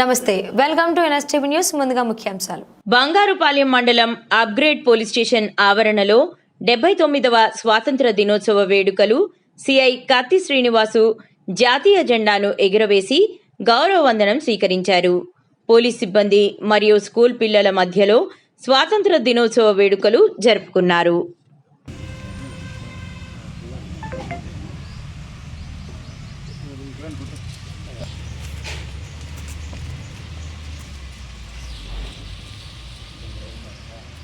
నమస్తే welcome to NSTV news ముందుగా ముఖ్యాంశాలు. బంగారుపాలెం మండలం అప్గ్రేడ్ పోలీస్ స్టేషన్ ఆవరణలో డెబ్బై తొమ్మిదవ స్వాతంత్ర దినోత్సవ వేడుకలు సిఐ కత్తి శ్రీనివాసు జాతీయ జెండాను ఎగురవేసి గౌరవ వందనం స్వీకరించారు. పోలీస్ సిబ్బంది మరియు స్కూల్ పిల్లల మధ్యలో స్వాతంత్ర దినోత్సవ వేడుకలు జరుపుకున్నారు.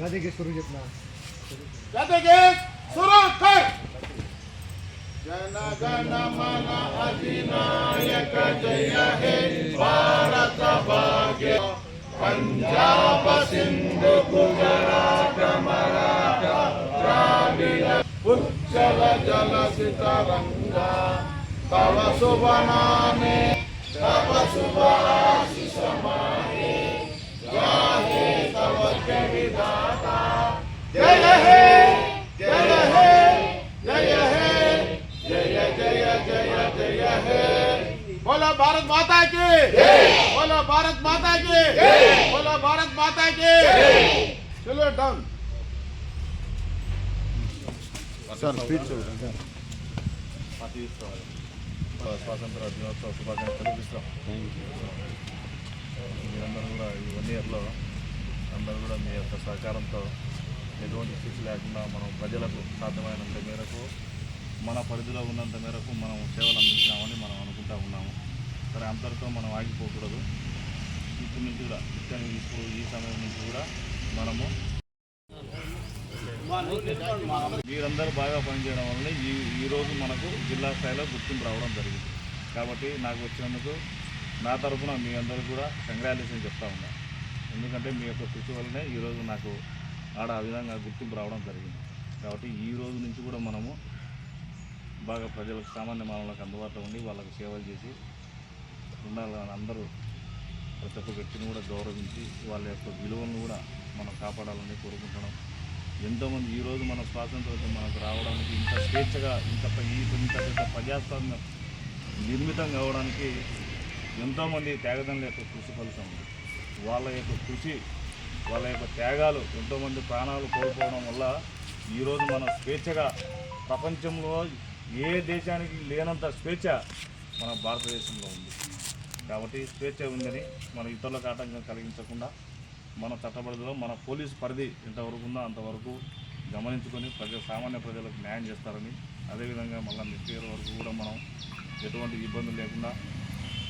जाते घे सुरू घेतला जाते घे सुरू कर। जन गण मन अधिनायक जय हे। भारत भाग्य। पंजाब सिंधु गुजरात मराठा द्राविड। उच्चल जल सितरंगा तव शुभ नामे। तव शुभ आशिष माहे। गाहे तव के विधान। జయ హే జయ హే జయ హే జయ జయ జయ జయ హే बोलो भारत माता की बोलो भारत माता की बोलो भारत माता की चलो डाउन సార్ స్పీచ్ స్వాతంత్ర దినోత్సవ శుభాకాంక్షలు ఇస్తాం మీరందరూ కూడా ఈ వన్ ఇయర్లో అందరూ కూడా మీ యొక్క సహకారంతో ఎటువంటి స్థితి లేకుండా మనం ప్రజలకు సాధ్యమైనంత మేరకు మన పరిధిలో ఉన్నంత మేరకు మనం సేవలు అందించినామని మనం అనుకుంటా ఉన్నాము. సరే అంతటితో మనం ఆగిపోకూడదు. ఇప్పటి నుంచి కూడా ఇక్కడ ఇప్పుడు ఈ సమయం నుంచి కూడా మనము మీరందరూ బాగా పనిచేయడం వల్ల ఈ ఈరోజు మనకు జిల్లా స్థాయిలో గుర్తింపు రావడం జరిగింది. కాబట్టి నాకు వచ్చినందుకు నా తరఫున మీ అందరూ కూడా కంగ్రాచులేషన్ చెప్తా ఉన్నా. ఎందుకంటే మీ యొక్క కృషి వల్లనే ఈరోజు నాకు ఆడ ఆ విధంగా గుర్తింపు రావడం జరిగింది. కాబట్టి ఈ రోజు నుంచి కూడా మనము బాగా ప్రజలకు సామాన్య మానవులకు అందుబాటులో ఉండి వాళ్ళకు సేవలు చేసి ఉండాలని అందరూ ప్రతి ఒక్క వ్యక్తిని కూడా గౌరవించి వాళ్ళ యొక్క విలువలను కూడా మనం కాపాడాలని కోరుకుంటున్నాం. ఎంతోమంది ఈరోజు మన స్వాతంత్రం మనకు రావడానికి ఇంత స్వేచ్ఛగా ఇంత ఈ ఇంత పెద్ద ప్రజాస్వామ్యం నిర్మితం కావడానికి ఎంతోమంది త్యాగదనుల యొక్క కృషి ఫలితం ఉంది. వాళ్ళ యొక్క కృషి వాళ్ళ యొక్క త్యాగాలు ఎంతోమంది ప్రాణాలు కోల్పోవడం వల్ల ఈరోజు మన స్వేచ్ఛగా ప్రపంచంలో ఏ దేశానికి లేనంత స్వేచ్ఛ మన భారతదేశంలో ఉంది. కాబట్టి స్వేచ్ఛ ఉందని మన ఇతరులకు ఆటంకం కలిగించకుండా మన చట్టబడిలో మన పోలీసు పరిధి ఎంతవరకు ఉందో అంతవరకు గమనించుకొని ప్రజ సామాన్య ప్రజలకు న్యాయం చేస్తారని అదేవిధంగా మళ్ళీ నెక్స్ట్ వరకు కూడా మనం ఎటువంటి ఇబ్బందులు లేకుండా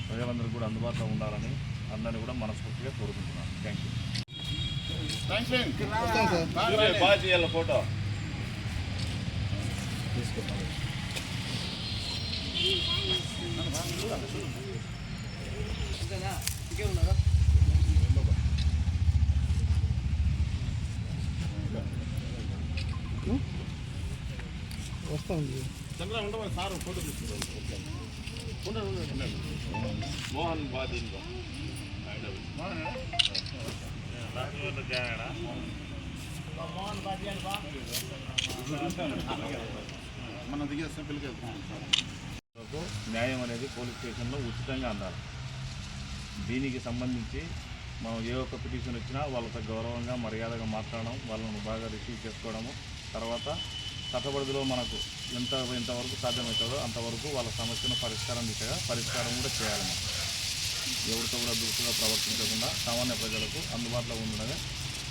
ప్రజలందరూ కూడా అందుబాటులో ఉండాలని అందరినీ కూడా మనస్ఫూర్తిగా కోరుకుంటున్నాను. థ్యాంక్ యూ ఫోటో వస్తా. ఉంది చంద్ర ఉండమని సార్ ఫోటో తీసుకుంటారు మోహన్ బాగా దీనిలో మనం దిగేస్తాం పెళ్ళికి న్యాయం అనేది పోలీస్ స్టేషన్లో ఉచితంగా అందాలి. దీనికి సంబంధించి మనం ఏ ఒక్క పిటిషన్ వచ్చినా వాళ్ళతో గౌరవంగా మర్యాదగా మాట్లాడడం వాళ్ళను బాగా రిసీవ్ చేసుకోవడము తర్వాత చట్టబడిలో మనకు ఎంత ఎంతవరకు సాధ్యమవుతుందో అంతవరకు వాళ్ళ సమస్యను పరిష్కారం దిశగా పరిష్కారం కూడా చేయాలి మనం. ఎవరితో కూడా దురుసుగా ప్రవర్తించకుండా సామాన్య ప్రజలకు అందుబాటులో ఉండడమే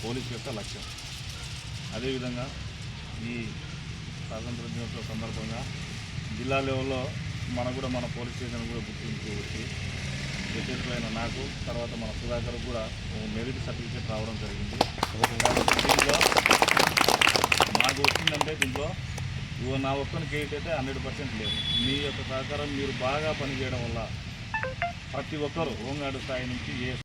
పోలీస్ యొక్క లక్ష్యం. అదేవిధంగా ఈ స్వాతంత్ర దినోత్సవ సందర్భంగా జిల్లా లెవెల్లో మన కూడా మన పోలీస్ స్టేషన్ కూడా గుర్తింపు వచ్చి విశేషమైన నాకు తర్వాత మన సుధాకర్ కూడా మెరిట్ సర్టిఫికేట్ రావడం జరిగింది. దీంట్లో నాకు వచ్చిందంటే దీంట్లో ఇవ్వ నా ఒక్కరికి అయితే హండ్రెడ్ పర్సెంట్ లేదు. మీ యొక్క సహకారం మీరు బాగా పనిచేయడం వల్ల ప్రతి ఒక్కరు హోంగార్డు స్థాయి నుంచి ఏ